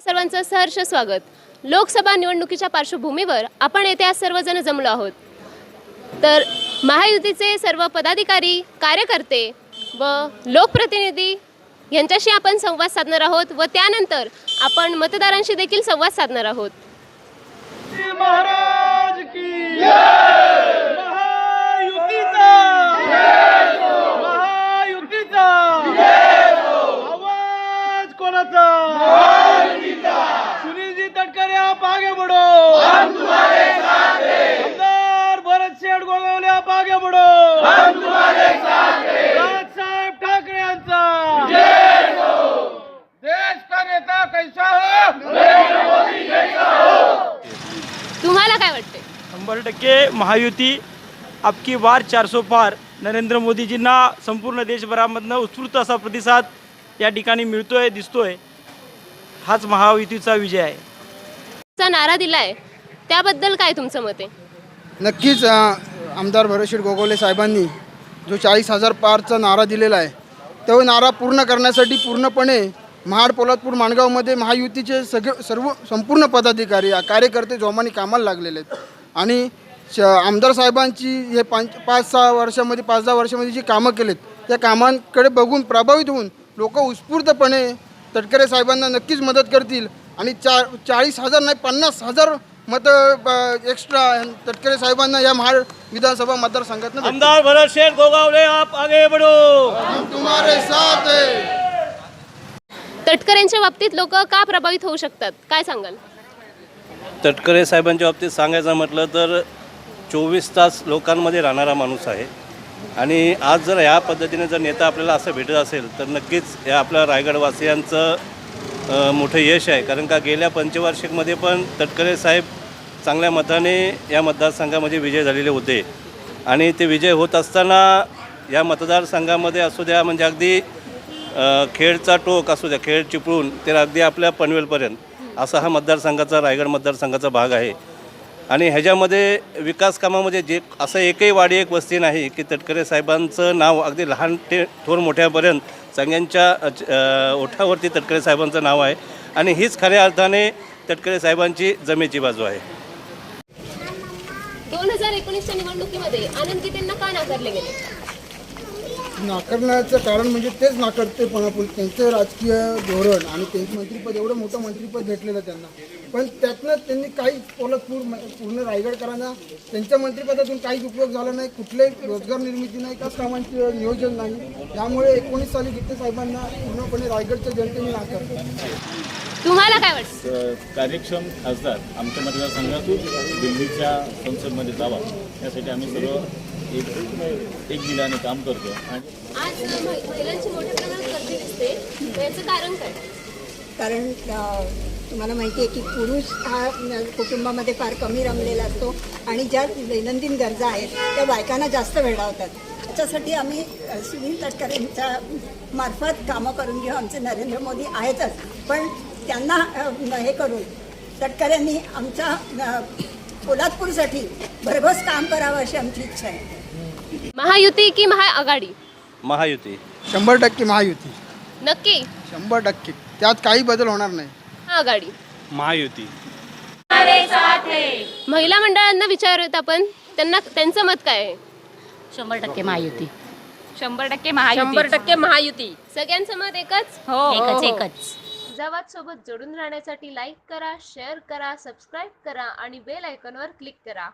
सर्वांचं सहर्ष स्वागत. लोकसभा निवडणुकीच्या पार्श्वभूमीवर आपण येथे आज सर्वजण जमलो आहोत. तर महायुतीचे सर्व पदाधिकारी कार्यकर्ते व लोकप्रतिनिधी यांच्याशी आपण संवाद साधणार आहोत व त्यानंतर आपण मतदारांशी देखील संवाद साधणार आहोत शिवाजी महाराज की महायुतीचा महायुतीचा आवाज कोणाचा सुनीलजी तटकरे आप आगे बढ़ो आमदार भरत शेठ गोगावले आप आगे बढ़ो राजसाहेब ठाकरे यांचा देश का नेता कैसा हो तुम्हाला काय वाटते शंभर टक्के महायुती अबकी बार चारसो पार. नरेंद्र मोदीजींना संपूर्ण देशभरामधनं उत्स्फूर्त असा प्रतिसाद या ठिकाणी मिळतोय दिसतोय. हाच महायुतीचा विजय आहे. चा नारा दिलाय. त्याबद्दल काय तुमचं मत आहे? नक्कीच अ, आमदार भरतशीर गोगोले साहेबांनी जो चाळीस हजार पारचा नारा दिलेला आहे तो नारा पूर्ण करण्यासाठी पूर्णपणे महाड पोलादपूर माणगावमध्ये महायुतीचे सगळे सर्व संपूर्ण पदाधिकारी कार्यकर्ते जोमाने कामाला लागलेले आहेत. आणि श आमदार साहेबांची हे पाच पाच सहा वर्षामध्ये पाच दहा वर्षामध्ये जी कामं केलेत त्या कामांकडे बघून प्रभावित होऊन लोक उत्स्फूर्तपणे तटकरे साहेबांना नक्कीच मदत करतील. आणि चा चाळीस हजार नाही पन्नास हजार मत एक्स्ट्रा तटकरे साहेबांना या महाड विधानसभा मतदारसंघात आमदार भरत शेठ गोगावले आप आगे बढ़ो. तुम्हारे साथ है. तटकरेंच्या बाबतीत लोक का प्रभावित होऊ शकतात? काय सांगाल? तटकरे साहेबांच्या बाबतीत सांगायचं म्हटलं तर चोवीस तास लोकांमध्ये राहणारा माणूस आहे. आणि आज जर ह्या पद्धतीने जर नेता आपल्याला असं भेटत असेल तर नक्कीच या आपल्या रायगडवासियांचं मोठं यश आहे. कारण का गेल्या पंचवार्षिकमध्ये पण तटकरे साहेब चांगल्या मताने या मतदारसंघामध्ये विजय झालेले होते. आणि ते विजय होत असताना या मतदारसंघामध्ये असू द्या म्हणजे अगदी खेळचा खेडचा टोक असू द्या खेड चिपळून ते अगदी आपल्या पनवेलपर्यंत असा हा मतदारसंघाचा रायगड मतदारसंघाचा भाग आहे. आणि ह्याच्यामध्ये विकास कामामध्ये जे असं एकही वाडी एक वस्ती नाही की तटकरे साहेबांचं नाव अगदी लहान ते थोर मोठ्यापर्यंत सगळ्यांच्या ओठावरती तटकरे साहेबांचं नाव आहे. आणि हीच खऱ्या अर्थाने तटकरे साहेबांची जमेची बाजू आहे. दोन हजार एकोणीसच्या निवडणुकीमध्ये आनंद गीतेंना का नाकारले गेले? नाकारण्याचं कारण म्हणजे तेच नाकारतेपणा पण त्यांचं राजकीय धोरण आणि त्यांचं मंत्रिपद एवढं मोठं मंत्रिपद भेटलेलं त्यांना. पण त्यातनं त्यांनी काही पोलतपूर म- पूर्ण रायगडकरांना त्यांच्या मंत्रिपदातून काहीच उपयोग झाला नाही कुठलेही रोजगार निर्मिती नाही का कामांचं नियोजन नाही. त्यामुळे एकोणीस साली गीते साहेबांना पूर्णपणे रायगडच्या जनतेने नाकारलं. तुम्हाला काय वाटतं? कार्यक्षम खासदार आमच्या मतदारसंघातून दिल्लीच्या संसदमध्ये जावा यासाठी आम्ही सर्व एक एक दिलाने काम करतो. आणि आज महि- महिलांची मोठ्या प्रमाणात गर्दी दिसते. याचं कारण काय? कारण अ, तुम्हाला माहिती आहे की पुरुष हा कुटुंबामध्ये फार कमी रमलेला असतो आणि ज्या दैनंदिन गरजा आहेत त्या बायकांना जास्त वेळावतात त्याच्यासाठी आम्ही अ, सुनील तटकरेंच्या मार्फत कामं करून घेऊ आमचे नरेंद्र मोदी आहेतच. पण त्यांना अ, हे करून तटकऱ्यांनी आमच्या अ, पोलादपूरसाठी भरघोस काम करावं अशी आमची इच्छा आहे. महायुती की महाआघाडी? महायुती. शंभर टक्के महायुती. नक्की? शंभर टक्के. त्यात काही बदल होणार नाही. महाआघाडी. महायुती. महिला मंडळांना विचारत आपण. त्यांना त्यांचं मत काय आहे? शंभर टक्के महायुती. शंभर टक्के महायुती. शंभर टक्के महायुती. सगळ्यांचं मत एकच? हो. एकच एकच. जवाद सोबत जोडून राहण्यासाठी लाईक करा शेअर करा सबस्क्राईब करा आणि बेल आयकॉनवर क्लिक करा.